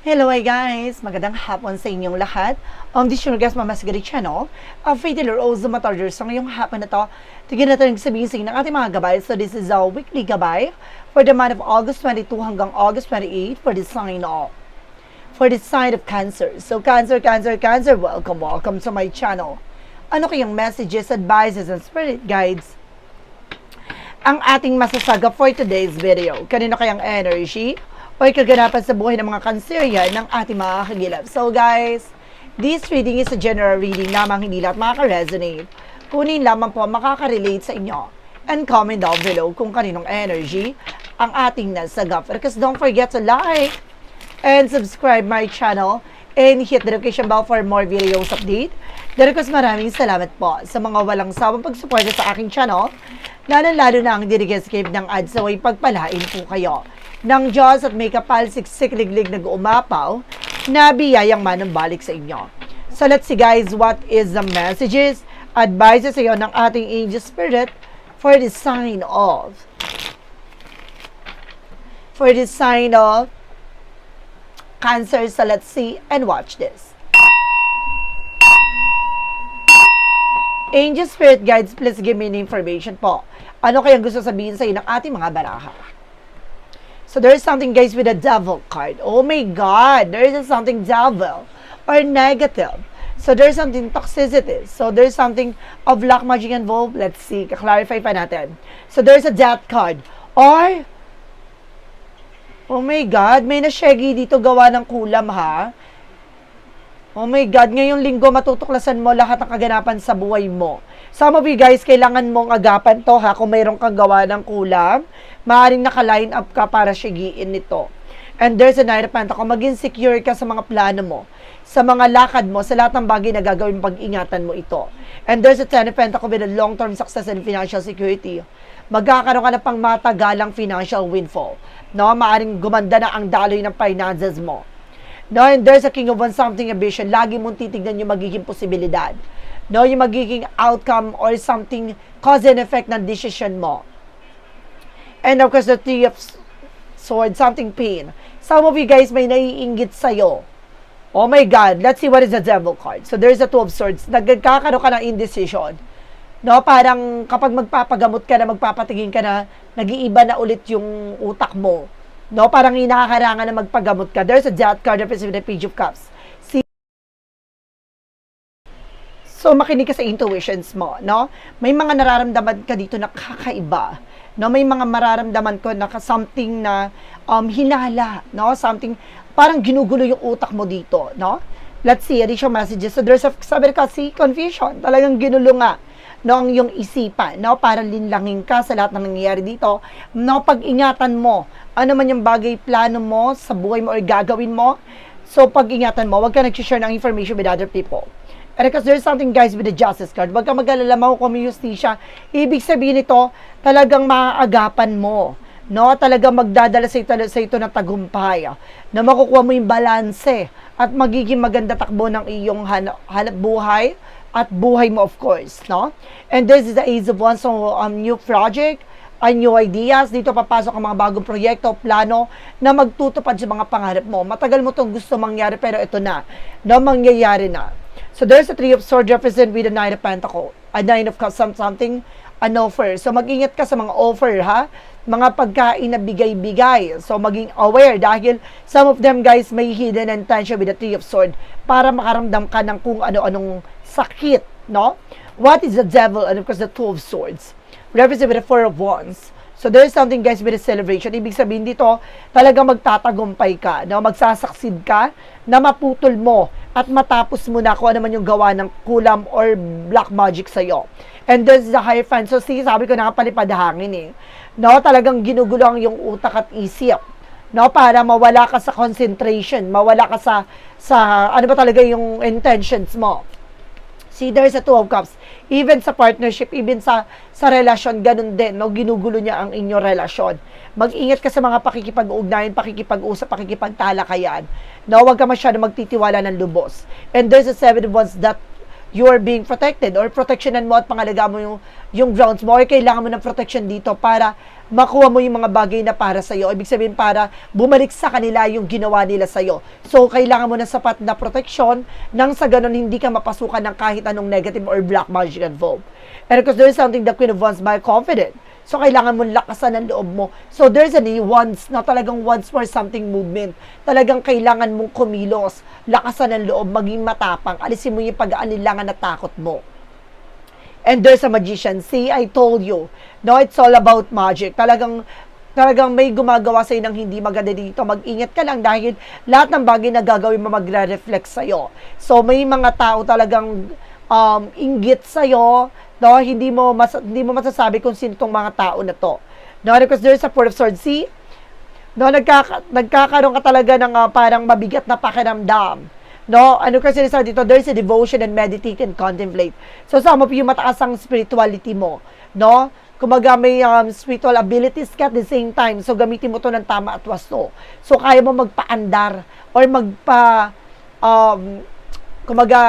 Hello hi guys! Magandang hapon sa inyong lahat. Um, this is your guest Mama Sigari Channel. Uh, Faith Taylor Ozo Matarder. So ngayong hapon na to, tignan natin sa inyo ng ating mga gabay. So this is a weekly gabay for the month of August 22 hanggang August 28 for the sign of for the sign of Cancer. So Cancer, Cancer, Cancer, welcome, welcome to my channel. Ano kayang messages, advices, and spirit guides ang ating masasaga for today's video? Kanino kayang energy? O kaganapan sa buhay ng mga kanserian ng ating mga kagilap. So guys, this reading is a general reading lamang hindi lahat makaka-resonate. Kunin lamang po makaka-relate sa inyo. And comment down below kung kaninong energy ang ating nasaga. Because don't forget to like and subscribe my channel and hit the notification bell for more videos update. Dahil maraming salamat po sa mga walang sawang pagsuporta sa aking channel, lalo-lalo na ang dinigescape ng ads sa way pagpalain po kayo ng Diyos at may kapalsiksik liglig nag umapaw na biyayang manumbalik sa inyo. So let's see guys, what is the messages, advices sa iyo ng ating angel spirit for the sign of for the sign of Cancer. So let's see and watch this. Angel Spirit Guides, please give me information po. Ano kayang gusto sabihin sa ng ating mga baraha? So there's something guys with a devil card. Oh my God, there is something devil or negative. So there's something toxicity. So there's something of black magic involved. Let's see, clarify pa natin. So there's a death card. Or, oh my God, may na-shaggy dito gawa ng kulam ha. Oh my God, ngayong linggo matutuklasan mo lahat ng kaganapan sa buhay mo. Some of you guys, kailangan mong agapan to ha kung mayroong kang gawa ng kulam. Maaring naka-line up ka para sigiin nito. And there's a Knight of Pentacles. Maging secure ka sa mga plano mo, sa mga lakad mo, sa lahat ng bagay na gagawin, pag-ingatan mo ito. And there's a Ten of Pentacles with a long-term success and financial security. Magkakaroon ka na pang matagalang financial windfall. No? Maaring gumanda na ang daloy ng finances mo. No, and there's a king of one something ambition. Lagi mong titignan yung magiging posibilidad. No, yung magiging outcome or something cause and effect ng decision mo. And of course, the three of swords, something pain. Some of you guys may naiingit sa'yo. Oh my God, let's see what is the devil card. So there's a two of swords. Nagkakaroon ka ng indecision. No, parang kapag magpapagamot ka na, magpapatingin ka na, nag-iiba na ulit yung utak mo. No, parang hinakarangan na magpagamot ka. There's a death card representing the Page of Cups. So, makinig ka sa intuitions mo, no? May mga nararamdaman ka dito na kakaiba. No, may mga mararamdaman ko na something na um, hinala, no? Something, parang ginugulo yung utak mo dito, no? Let's see, additional messages. So, there's a, sabi kasi, confusion. Talagang ginulo nga no, ang isipan, no, para linlangin ka sa lahat ng nangyayari dito, no, pag-ingatan mo, ano man yung bagay, plano mo sa buhay mo or gagawin mo, so pag-ingatan mo, wag ka nag-share ng information with other people. And because there's something guys with the justice card, wag ka mag-alala mo kung may justisya, ibig sabihin nito, talagang maaagapan mo, no, talagang magdadala sa ito, sa ito ng tagumpay, na makukuha mo yung balanse, at magiging maganda takbo ng iyong hanap, hanap buhay, at buhay mo of course, no? And this is the Ace of Wands, so um, new project, ay new ideas, dito papasok ang mga bagong proyekto, plano na magtutupad sa mga pangarap mo. Matagal mo itong gusto mangyari pero ito na, na mangyayari na. So there's a Three of Swords represent with a Nine of Pentacles, a Nine of Cups, something, an offer. So mag-ingat ka sa mga offer ha, mga pagkain na bigay-bigay. So maging aware dahil some of them guys may hidden intention with the Three of Swords para makaramdam ka ng kung ano-anong sakit, no? What is the devil? And of course, the Two of Swords. Represent with the Four of Wands. So there's something guys with a celebration. Ibig sabihin dito, talagang magtatagumpay ka, no? magsasaksid ka na maputol mo at matapos mo na kung ano man yung gawa ng kulam or black magic sa'yo. And this is the higher fan. So see, sabi ko nakapalipad hangin eh. No, talagang ginugulo ang yung utak at isip. No, para mawala ka sa concentration, mawala ka sa sa ano ba talaga yung intentions mo. See, there's a two of cups. Even sa partnership, even sa sa relasyon, ganun din, no? Ginugulo niya ang inyong relasyon. Mag-ingat ka sa mga pakikipag-ugnayan, pakikipag-usap, pakikipagtalakayan. No, huwag ka masyado magtitiwala ng lubos. And there's a seven wands that you are being protected or protectionan mo at pangalagaan mo yung, yung grounds mo or kailangan mo ng protection dito para makuha mo yung mga bagay na para sa'yo. Ibig sabihin para bumalik sa kanila yung ginawa nila sa'yo. So, kailangan mo ng sapat na protection nang sa ganun hindi ka mapasukan ng kahit anong negative or black magic involved. And because there is something the Queen of Wands by confident. So, kailangan mo lakasan ang loob mo. So, there's a wants na talagang wants for something movement. Talagang kailangan mong kumilos, lakasan ang loob, maging matapang, alisin mo yung pag-aalilangan na takot mo. And there's a magician. See, I told you. No, it's all about magic. Talagang talagang may gumagawa sa'yo ng hindi maganda dito. Mag-ingat ka lang dahil lahat ng bagay na gagawin mo magre-reflect sa'yo. So, may mga tao talagang um, inggit sa'yo, no? Hindi mo, mas, hindi mo masasabi kung sino tong mga tao na to. No, because there's a Four of Swords. See? No, nagkaka, nagkakaroon ka talaga ng ah, parang mabigat na pakiramdam. No, ano kasi sa dito, there's a devotion and meditate and contemplate. So, some of you, mataas ang spirituality mo. No? Kumaga may um, spiritual abilities ka at the same time. So, gamitin mo to ng tama at wasto. So, kaya mo magpaandar or magpa, um, kumaga,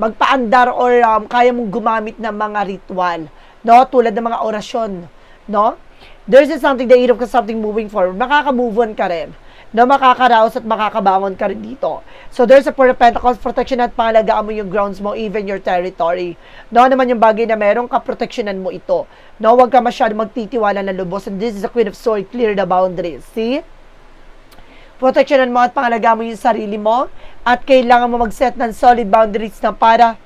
magpaandar or um, kaya mong gumamit ng mga ritual. No? Tulad ng mga orasyon. No? There's something that you something moving forward. Makaka-move on ka rin na makakaraos at makakabangon ka rin dito. So, there's a Four of Pentacles, protection at pangalagaan mo yung grounds mo, even your territory. No, naman yung bagay na meron ka, protectionan mo ito. No, huwag ka masyado magtitiwala na lubos. And this is the Queen of Swords, clear the boundaries. See? Protectionan mo at pangalagaan mo yung sarili mo at kailangan mo mag-set ng solid boundaries na para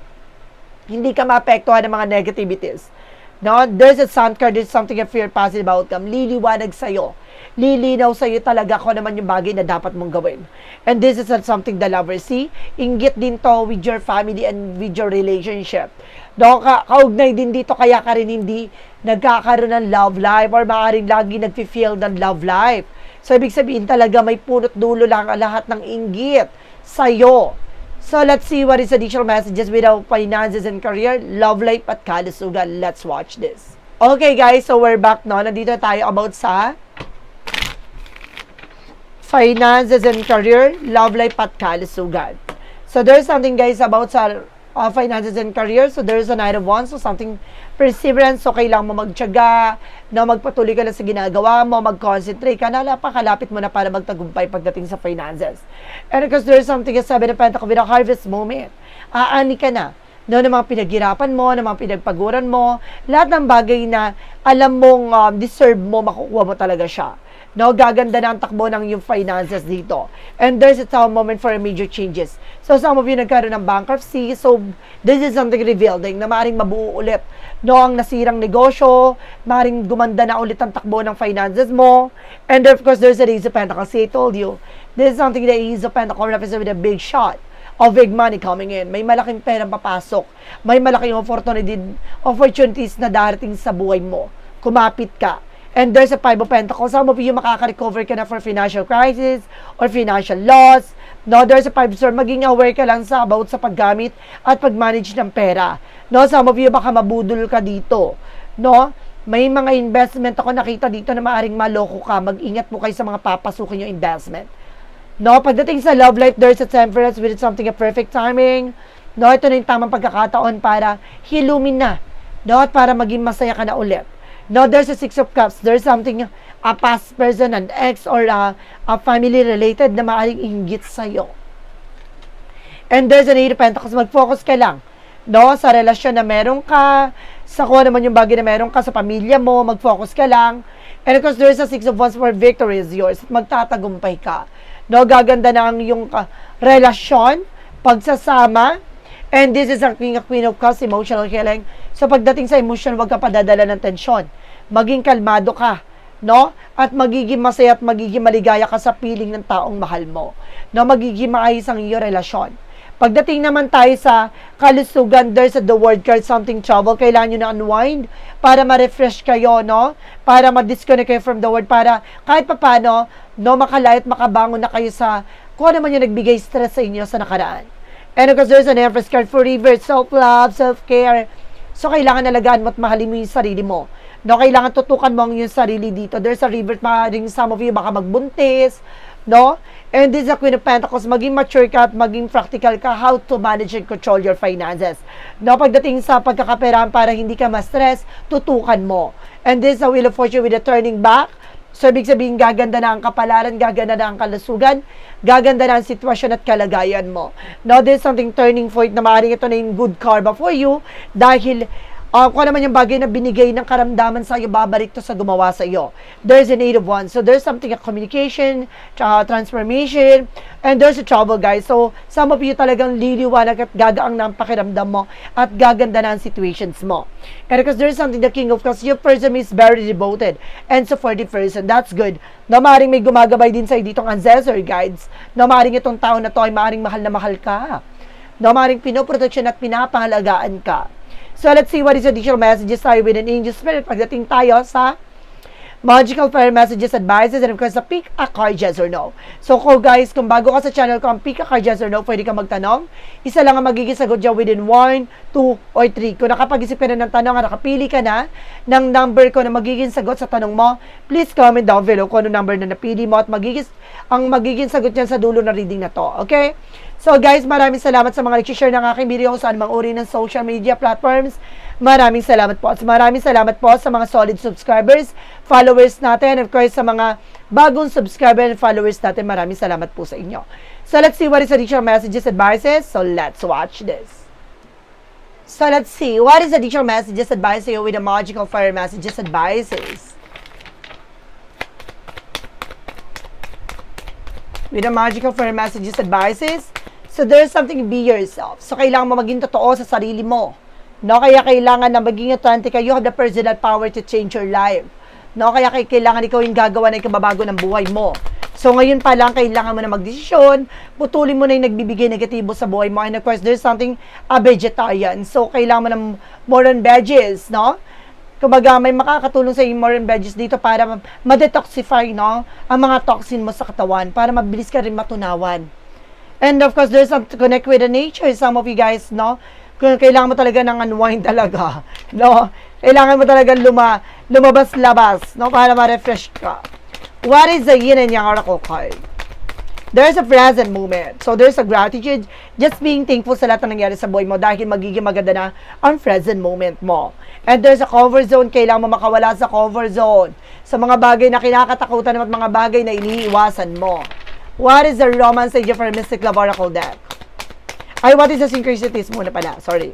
hindi ka maapektuhan ng mga negativities. No, there's a sun card, there's something of fear, positive outcome. Liliwanag sa'yo. Lilinaw sa'yo talaga kung naman yung bagay na dapat mong gawin. And this is not something the lovers see. Inggit din to with your family and with your relationship. No, ka kaugnay din dito kaya ka rin hindi nagkakaroon ng love life or maaaring lagi nagfi-feel ng love life. So, ibig sabihin talaga may punot dulo lang ang lahat ng inggit sa'yo. So, let's see what is additional messages with our finances and career, love life at kalusugan. Let's watch this. Okay guys, so we're back no. Nandito tayo about sa finances and career, love life at kalusugan. So, there's something guys about sa uh, finances and career. So, there's a Knight of Wands. So, something perseverance. So, kailangan mo magtyaga, na magpatuloy ka na sa ginagawa mo, mag-concentrate ka na, napakalapit mo na para magtagumpay pagdating sa finances. And because there's something Pentacles with a harvest moment. Aani ka na no, ng mga pinaghirapan mo, ng mga pinagpaguran mo, lahat ng bagay na alam mong um, deserve mo, makukuha mo talaga siya. No, gaganda na ang takbo ng yung finances dito. And there's a time moment for major changes. So, some of you nagkaroon ng bankruptcy. So, this is something rebuilding na maaaring mabuo ulit. No, ang nasirang negosyo, maaaring gumanda na ulit ang takbo ng finances mo. And of course, there's a Ace of Pentacles. See, I told you, this is something that Ace of Pentacles represents with a big shot of big money coming in. May malaking perang papasok. May malaking opportunity, opportunities na darating sa buhay mo. Kumapit ka. And there's a Five of Pentacles. Some of you makaka-recover ka na for financial crisis or financial loss. No, there's a Five Swords. Maging aware ka lang sa about sa paggamit at pag-manage ng pera. No, some of you baka mabudol ka dito. No, may mga investment ako nakita dito na maaring maloko ka. Mag-ingat mo kayo sa mga papasukin yung investment. No, pagdating sa love life, there's a temperance with something a perfect timing. No, ito na yung tamang pagkakataon para hilumin na. No, at para maging masaya ka na ulit. No, there's a Six of Cups. There's something, a past person, an ex, or a, a family related na maaaring inggit sa'yo. And there's an Eight of Pentacles. Mag-focus ka lang. No, sa relasyon na meron ka, sa kung naman yung bagay na meron ka sa pamilya mo, mag-focus ka lang. And of course, there's a Six of Wands where victory is yours. Magtatagumpay ka. No, gaganda na ang yung uh, relasyon, pagsasama, And this is our King of Queen of Cups, emotional healing. So pagdating sa emotion, huwag ka padadala ng tensyon. Maging kalmado ka, no? At magiging masaya at magiging maligaya ka sa piling ng taong mahal mo. No, magiging maayos ang iyong relasyon. Pagdating naman tayo sa kalusugan, there's a the word card, something trouble. Kailangan nyo na unwind para ma-refresh kayo, no? Para ma-disconnect kayo from the word. Para kahit papano, no, makalayat, makabangon na kayo sa kung ano man yung nagbigay stress sa inyo sa nakaraan. And of course, there's an Empress card for reverse, self-love, self-care. So, kailangan nalagaan mo at mahalin mo yung sarili mo. No, kailangan tutukan mo ang yung sarili dito. There's a reverse, maaaring some of you baka magbuntis, no? And this is a Queen of Pentacles, maging mature ka at maging practical ka how to manage and control your finances. No, pagdating sa pagkakaperahan para hindi ka ma-stress, tutukan mo. And this is a Wheel of Fortune with a turning back. So, ibig sabihin, gaganda na ang kapalaran, gaganda na ang kalusugan, gaganda na ang sitwasyon at kalagayan mo. Now, there's something turning point na maaaring ito na yung good karma for you dahil uh, kung ano naman yung bagay na binigay ng karamdaman sa iyo, babalik to sa gumawa sa iyo. There's eight of wands. So, there's something a communication, tsaka transformation, and there's a trouble, guys. So, some of you talagang liliwanag at gagaang ang pakiramdam mo at gaganda na ang situations mo. And because there's something the king of cups, your person is very devoted. And the person, that's good. Na maaaring may gumagabay din sa'yo ditong ancestor guides. Na maaaring itong tao na to ay maaaring mahal na mahal ka. Na maaaring pinoproteksyon at pinapangalagaan ka. So let's see what is additional messages tayo with an angel spirit pagdating tayo sa magical prayer messages, advices, and of course, sa pick a card, yes or no. So, kung guys, kung bago ka sa channel ko, ang pick a card, yes or no, pwede ka magtanong. Isa lang ang magiging sagot dyan within 1, 2, or 3. Kung nakapag-isip ka na ng tanong, nakapili ka na ng number ko na magiging sagot sa tanong mo, please comment down below kung ano number na napili mo at magiging, ang magiging sagot niyan sa dulo ng reading na to. Okay? So guys, maraming salamat sa mga nag-share ng aking video sa anumang uri ng social media platforms. Maraming salamat po. Maraming salamat po sa mga solid subscribers, followers natin, of course sa mga bagong subscriber and followers natin. Maraming salamat po sa inyo. So let's see what is additional messages, advices. So let's watch this. So let's see what is additional messages, advices with the magical fire messages, advices. with the magical fire messages advices. So there's something be yourself. So kailangan mo maging totoo sa sarili mo. No, kaya kailangan na maging authentic ka. You have the personal power to change your life. No, kaya kay kailangan ikaw yung gagawa ng ikababago ng buhay mo. So ngayon pa lang kailangan mo na magdesisyon, putulin mo na yung nagbibigay negatibo sa buhay mo. And of course, there's something a vegetarian. So kailangan mo ng more on veggies, no? kumbaga may makakatulong sa yung more and veggies dito para ma- ma-detoxify no ang mga toxin mo sa katawan para mabilis ka rin matunawan. And of course, there's some connect with the nature. Some of you guys, no, kailangan mo talaga ng unwind talaga, no, kailangan mo talaga luma, lumabas-labas, no, para ma-refresh ka. What is the yin and yang oracle card? There's a present moment. So, there's a gratitude. Just being thankful sa lahat ng nangyari sa buhay mo dahil magiging maganda na ang present moment mo. And there's a comfort zone. Kailangan mo makawala sa comfort zone. Sa mga bagay na kinakatakutan at mga bagay na iniiwasan mo. What is the romance age for Mystic Love Oracle deck? Ay, what is the synchronicities muna pala? Sorry.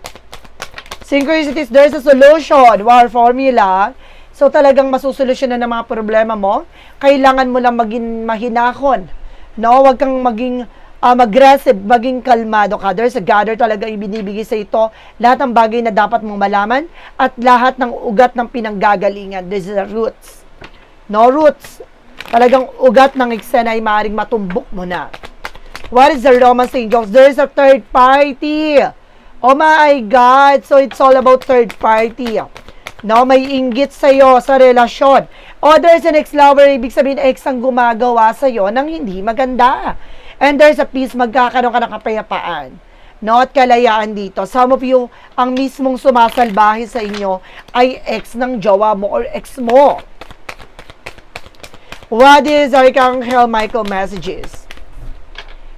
Synchronicities, there's a solution. War formula. So, talagang masusolusyonan ng mga problema mo. Kailangan mo lang maging mahinahon No, wag kang maging um, aggressive, maging kalmado ka. There's a gather talaga ibinibigay sa ito. Lahat ng bagay na dapat mong malaman at lahat ng ugat ng pinanggagalingan. This is the roots. No roots. Talagang ugat ng eksena ay maaaring matumbok mo na. What is the romance angels? There is a third party. Oh my God! So it's all about third party. No, may inggit sa'yo sa relasyon. O there's an ex-lover, ibig sabihin ex ang gumagawa sa'yo ng hindi maganda. And there's a peace, magkakaroon ka ng kapayapaan. No, at kalayaan dito. Some of you, ang mismong sumasalbahe sa inyo ay ex ng jowa mo or ex mo. What is Archangel Michael messages?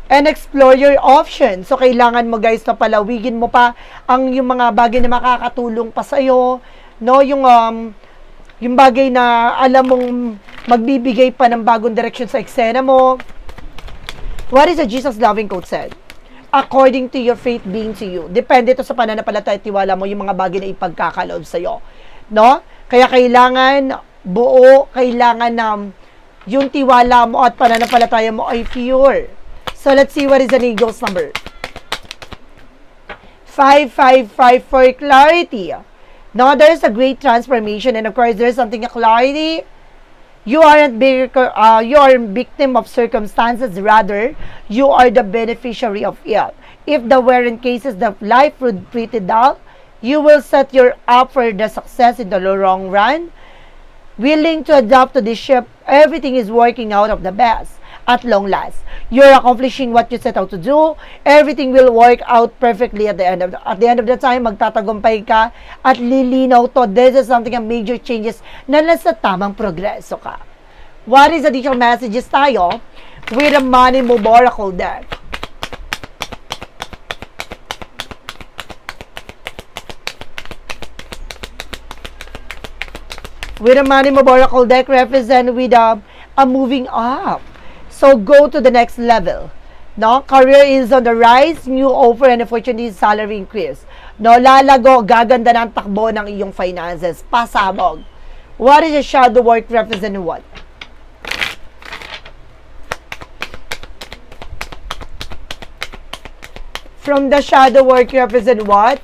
And explore your options. So, kailangan mo guys na palawigin mo pa ang yung mga bagay na makakatulong pa sa'yo. No, yung um, yung bagay na alam mong magbibigay pa ng bagong direction sa eksena mo. What is the Jesus loving quote said? According to your faith being to you. Depende to sa pananampalataya at tiwala mo yung mga bagay na ipagkakaloob sa iyo. No? Kaya kailangan buo, kailangan na yung tiwala mo at pananampalataya mo ay pure. So let's see what is the eagle's number. 555 for clarity. Now, there's a great transformation, and of course, there's something clarity. You aren't uh, you are victim of circumstances. Rather, you are the beneficiary of it. If the were in cases the life would it dull, you will set your up for the success in the long run. Willing to adapt to this ship, everything is working out of the best at long last. You're accomplishing what you set out to do. Everything will work out perfectly at the end of the, at the end of the time. Magtatagumpay ka at lilinaw to. This is something a major changes na nasa tamang progreso ka. What is additional messages tayo with a money mo oracle deck. with a money mo oracle deck represent with a, a moving up. So go to the next level. No, career is on the rise, new offer and opportunities, salary increase. No, lalago, gaganda ng takbo ng iyong finances. Pasabog. What is a shadow work represent what? From the shadow work represent what?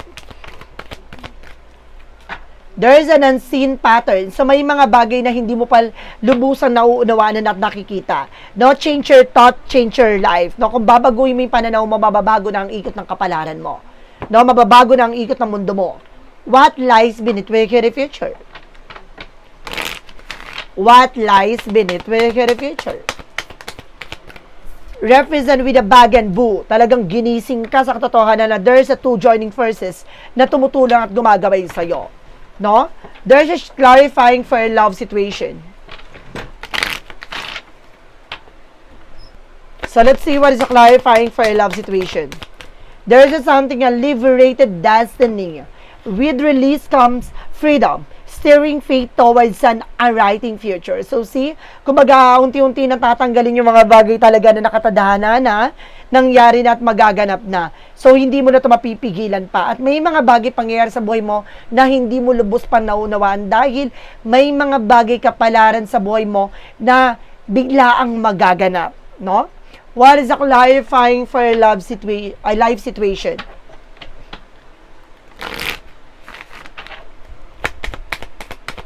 There is an unseen pattern. So may mga bagay na hindi mo pa lubusang nauunawaan at nakikita. No, change your thought, change your life. No, kung babaguhin mo yung pananaw mo, mababago na ang ikot ng kapalaran mo. No, mababago na ang ikot ng mundo mo. What lies beneath your future? What lies beneath your future? represent with a bag and boo. Talagang ginising ka sa katotohanan na there's a two joining forces na tumutulong at gumagabay sa'yo no? There's a clarifying for a love situation. So let's see what is clarifying for a love situation. There is something a liberated destiny. With release comes freedom, steering fate towards an writing future. So see, kumbaga unti-unti natatanggalin yung mga bagay talaga na nakatadhana na nangyari na at magaganap na. So, hindi mo na ito mapipigilan pa. At may mga bagay pangyayari sa buhay mo na hindi mo lubos pa naunawaan dahil may mga bagay kapalaran sa buhay mo na bigla ang magaganap. No? What is a clarifying for a love situa- a life situation?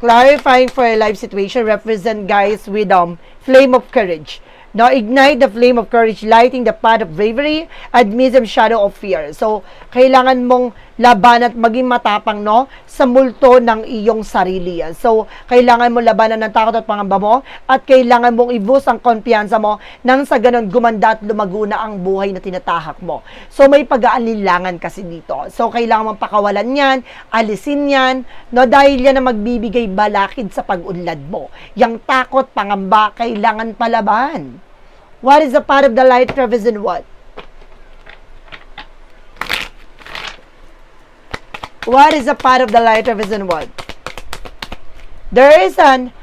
Clarifying for a life situation represent guys with um flame of courage Now, ignite the flame of courage, lighting the path of bravery, amidst the shadow of fear. So, kailangan mong laban at maging matapang, no? Sa multo ng iyong sarili. So, kailangan mo labanan ng takot at pangamba mo at kailangan mong ibus ang kumpiyansa mo nang sa ganun gumanda at lumago na ang buhay na tinatahak mo. So, may pag-aalilangan kasi dito. So, kailangan mong pakawalan yan, alisin yan, no? Dahil yan ang magbibigay balakid sa pag-unlad mo. Yang takot, pangamba, kailangan palaban. What is the part of the light represent what? What is the part of the light represent what? There is an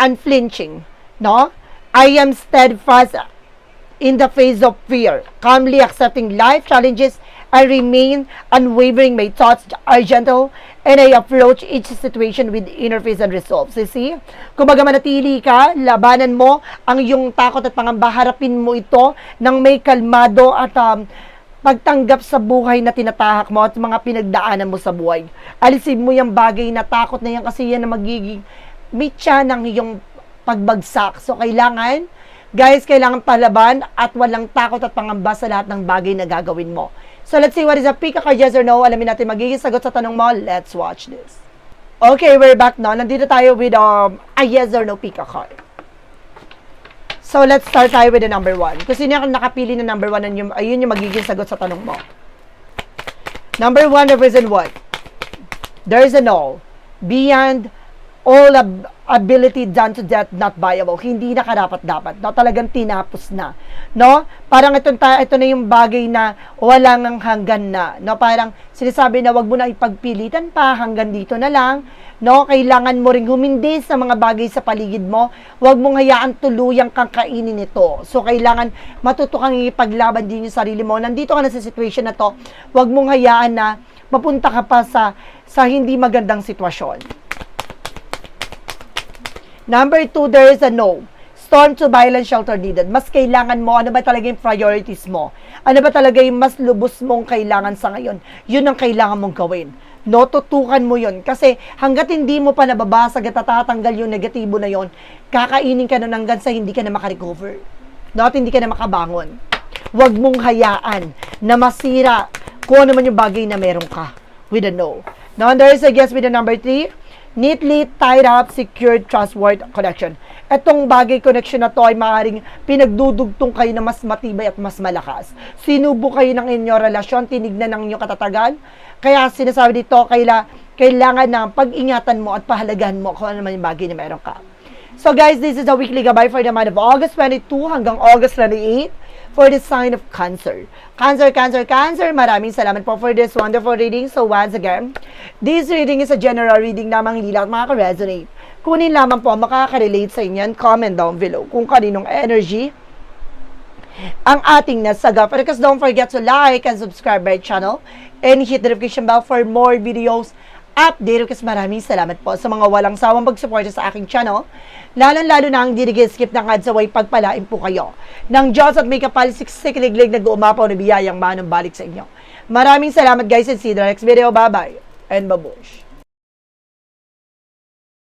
unflinching, no? I am steadfast in the face of fear, calmly accepting life challenges. I remain unwavering. My thoughts are gentle and I approach each situation with inner peace and resolve. So, see? Kumbaga manatili ka, labanan mo ang iyong takot at pangamba, harapin mo ito ng may kalmado at um, pagtanggap sa buhay na tinatahak mo at mga pinagdaanan mo sa buhay. Alisin mo yung bagay na takot na yan kasi yan na magiging mitya ng iyong pagbagsak. So, kailangan, guys, kailangan palaban at walang takot at pangamba sa lahat ng bagay na gagawin mo. So, let's see what is a pick card, yes or no. Alamin natin magiging sagot sa tanong mo. Let's watch this. Okay, we're back now. Nandito tayo with um, a yes or no pick card. So, let's start tayo with the number one. Kung sino yung nakapili ng number one, yun yung, ayun yung magiging sagot sa tanong mo. Number one represent what? There is a no. Beyond all ab- ability done to death not viable. Hindi na karapat-dapat. No? Talagang tinapos na. No? Parang ito, ito na yung bagay na walang hanggan na. No? Parang sinasabi na wag mo na ipagpilitan pa, hanggang dito na lang. No? Kailangan mo ring humindi sa mga bagay sa paligid mo. Wag mong hayaan tuluyang kang kainin ito. So, kailangan matuto kang ipaglaban din yung sarili mo. Nandito ka na sa situation na to, wag mong hayaan na mapunta ka pa sa, sa hindi magandang sitwasyon. Number two, there is a no. Storm to violent shelter needed. Mas kailangan mo, ano ba talaga yung priorities mo? Ano ba talaga yung mas lubos mong kailangan sa ngayon? Yun ang kailangan mong gawin. No, tutukan mo yun. Kasi hanggat hindi mo pa nababasag at tatatanggal yung negatibo na yon, kakainin ka na hanggang sa hindi ka na makarecover. No, at hindi ka na makabangon. Huwag mong hayaan na masira kung ano man yung bagay na meron ka with a no. Now, there is a guess with the number three neatly tied up, secured, trustworthy connection. Etong bagay connection na to ay maaaring pinagdudugtong kayo na mas matibay at mas malakas. Sinubo kayo ng inyong relasyon, tinignan ng inyong katatagan. Kaya sinasabi dito, kaila, kailangan na pag-ingatan mo at pahalagahan mo kung ano man yung bagay na meron ka. So guys, this is a weekly gabay for the month of August 22 hanggang August 28 for the sign of Cancer. Cancer, Cancer, Cancer, maraming salamat po for this wonderful reading. So once again, this reading is a general reading lamang hindi lahat makaka-resonate. Kunin lamang po makaka-relate sa inyo and comment down below kung kaninong energy ang ating nasaga. Because don't forget to like and subscribe my channel and hit the notification bell for more videos update kasi maraming salamat po sa mga walang sawang pagsuporta sa aking channel. Lalong-lalo na ang dirigil-skip ng ads away pagpalain po kayo. Ng Diyos at may kapal siksik liglig nag-uumapaw na biyayang manong balik sa inyo. Maraming salamat guys and see you the next video. Bye-bye and babush.